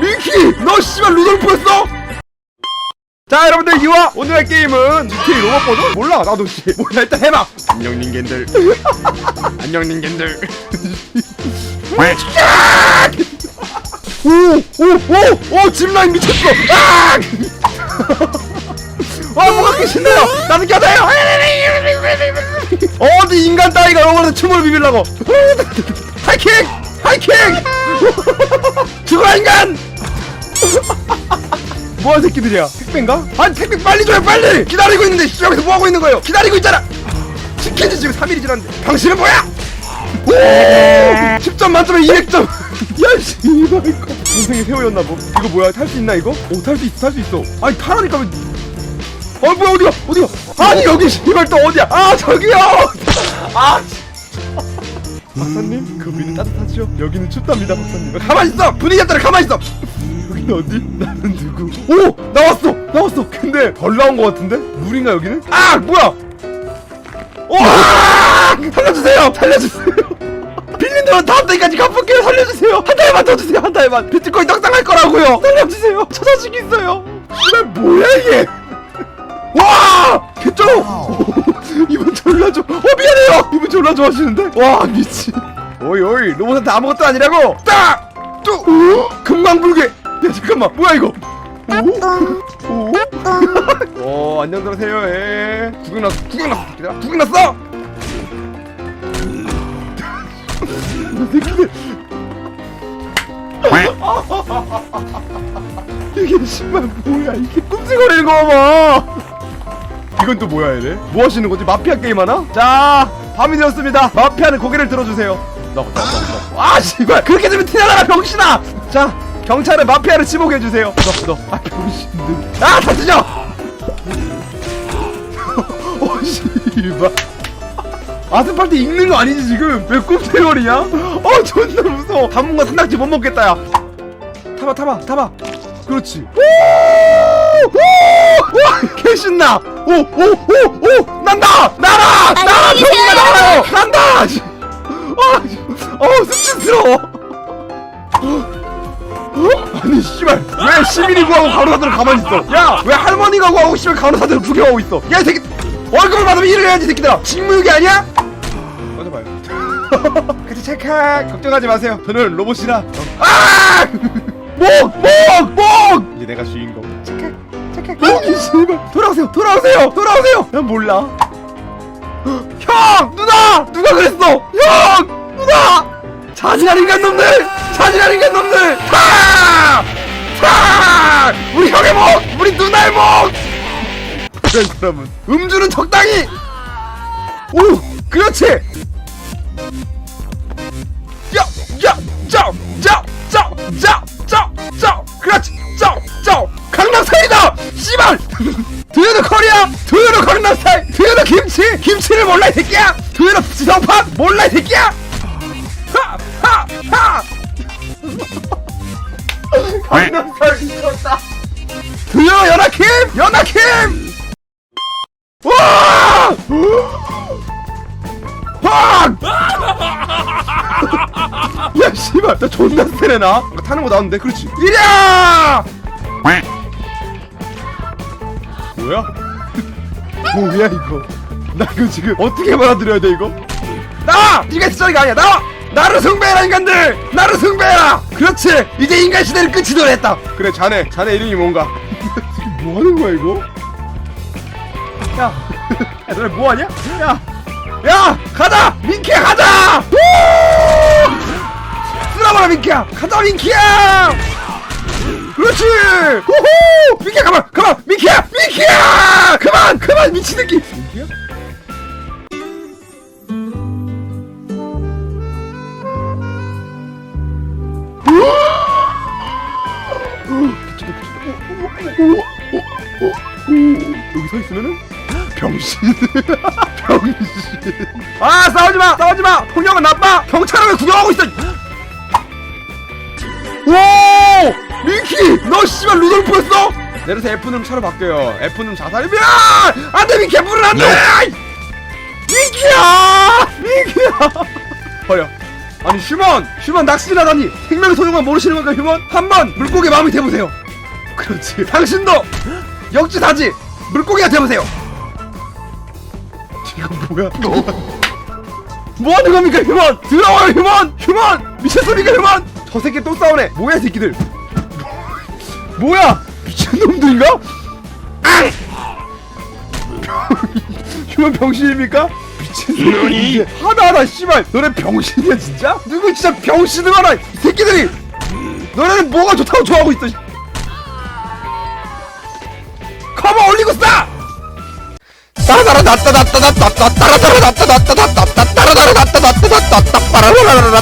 민키 너 씨발 루돌프였어? 자 여러분들 이와 오늘 할 게임은 GTA 로봇 버전? 몰라 나도 씨. 몰라 일단 해봐. 안녕 닌겐들. 안녕 닌겐들. 오오오오 짚라인 미쳤어. 아! 와 뭐가 그렇게 신나요? 나는 껴다요. 어디 인간 따위가 로봇한테 춤을 비비려고. 하이킹! 하이킹! 죽어라 인간 뭐하는 새끼들이야? 택배인가? 아니 택배 빨리 줘요 빨리! 기다리고 있는데 씨, 여기서 뭐하고 있는 거예요? 기다리고 있잖아! 치킨지 지금 3일이 지났는데. 당신은 뭐야? 오! 10점 만점에 200점! 야 씨발 이거. 동생이 세호였나 뭐? 이거 뭐야? 탈 수 있나 이거? 오탈 수 있어 탈 수 있어. 아니 타라니까 왜 어 뭐야 어디가 어디가? 아니 여기 씨발 또 어디야? 아 저기요! 아 박사님? 그 위는 따뜻하죠 여기는 춥답니다 박사님. 가만히 있어! 분위기 잡다라 가만히 있어! 여기는 어디? 나는 누구? 오! 나왔어! 나왔어! 근데 덜 나온 것 같은데? 물인가 여기는? 아! 뭐야! 와 살려주세요! 살려주세요! 빌린 돈은 다음 달까지 갚을게요! 살려주세요! 한 달만 더 주세요! 한 달만! 비트코인 떡상할 거라고요! 살려주세요! 처자식 있어요! 이게 뭐야 이게! 와! 개쩔어! 이분 졸라 좋아. 어, 미안해요! 졸라 좋아하시는데? 와, 미친. 오이, 오이, 로봇한테 아무것도 아니라고! 딱! 뚜! 오! 금강불개! 야, 잠깐만, 뭐야, 이거? 오? 오? 어, 안녕 들으세요, 예. 구경 났어, 구경 났어, 새끼들아. 구경 났어! 이 새끼들. 이게 씨발 뭐야 이게 끔찍거리는 거 봐. 이건 또 뭐야 얘네? 뭐 하시는 거지? 마피아 게임 하나? 자, 밤이 되었습니다. 마피아는 고개를 들어주세요. 너, 너, 너, 너. 아, 씨발 그렇게 되면 티나라 병신아. 자, 경찰은 마피아를 지목해 주세요. 너, 너, 아 병신들. 아, 다 찢어. 어, 씨발. 아스팔트 익는 거 아니지 지금? 왜 꼼짝거리냐? 어, 존나 무서워. 당분간 산낙지 못 먹겠다 야. 타봐 타봐 타봐 그렇지 오오와 개 신나 오 오 오 오 난다 날아 날아 병이가 날아요 난다 씨. 아, 씨. 어 수치스러워 어? 아니 씨발 왜 시민이 구하고 간호사들은 가만히 있어 야 왜 할머니가 구하고 씨발 간호사들은 구경하고 있어 야이 새끼 월급을 받으면 일을 해야지 이 새끼들아 직무유기 아니야? 꺼져봐요 그치 찰칵 걱정하지 마세요 저는 로봇이라 아! 목! 목! 목! 이제 내가 주인공 찰칵 여기 씨발 돌아오세요 돌아오세요 돌아오세요 난 몰라 형! 누나! 누가 그랬어! 형! 누나! 자진한 인간 놈들! 자진한 인간 놈들! 타! 타! 우리 형의 목! 우리 누나의 목! 사람은 음주는 적당히! 오! 그렇지! 새끼야! 두유도 지성판! 몰라 이 새끼야! 하! 하! 하! 강남스타일 미쳤다! 두유 연하킴! 연하킴! 와! 와! 야 씨발 나 존나 세네 나 타는 거 나왔는데 그렇지 이랴 뭐야 뭐야 이거 나 이거 지금 어떻게 받아들여야 돼 이거? 나와! 네가 시절이가 아니야. 나와! 나를 숭배해라 인간들! 나를 숭배해라! 그렇지! 이제 인간 시대를 끝이 도래했다. 그래 자네. 자네 이름이 뭔가? 지금 뭐 하는 거야 이거? 야, 야 너네 뭐 하냐? 야 야 가자! 민키야 가자! 우! 쓰라봐라 민키야! 가자 민키야! 그렇지! 후후! 민키야 가만 가만! 민키야! 민키야! 그만! 그만! 미친 새끼! 민키야 여기 서 있으면은? 병신. 병신. 아 싸우지 마! 싸우지 마! 폭력은 나빠! 경찰은 왜 구경하고 있어! 오! 민키! 너 씨발 루돌프였어? 내려서 F누름 차로 바뀌어요. F누름 자살이면! 안돼 민키! F는 안돼! 민키야! 민키야! 버려 아니 휴먼! 휴먼 낚시를 하다니! 생명의 소용을 모르시는 건가 휴먼? 한번 물고기 마음이 돼보세요. 그렇지. 당신도 역지사지 물고기가 돼보세요. 이거 뭐야? 뭐 뭐하는 겁니까 휴먼? 들어와요 휴먼! 휴먼! 미쳤습니까 휴먼? 저 새끼 또 싸우네. 뭐야 새끼들? 뭐야? 미친놈들인가? 휴먼 병신입니까? 미친 새끼 하나하나 씨발 너네 병신이야 진짜? 누구 진짜 병신을 알아 이 새끼들이 너네는 뭐가 좋다고 좋아하고 있어 커버 올리고 싸! 따라따라 났다 났다 났다 따라따라 났다 났다 났다 따라따라 났다 났다 났다 따라라라라라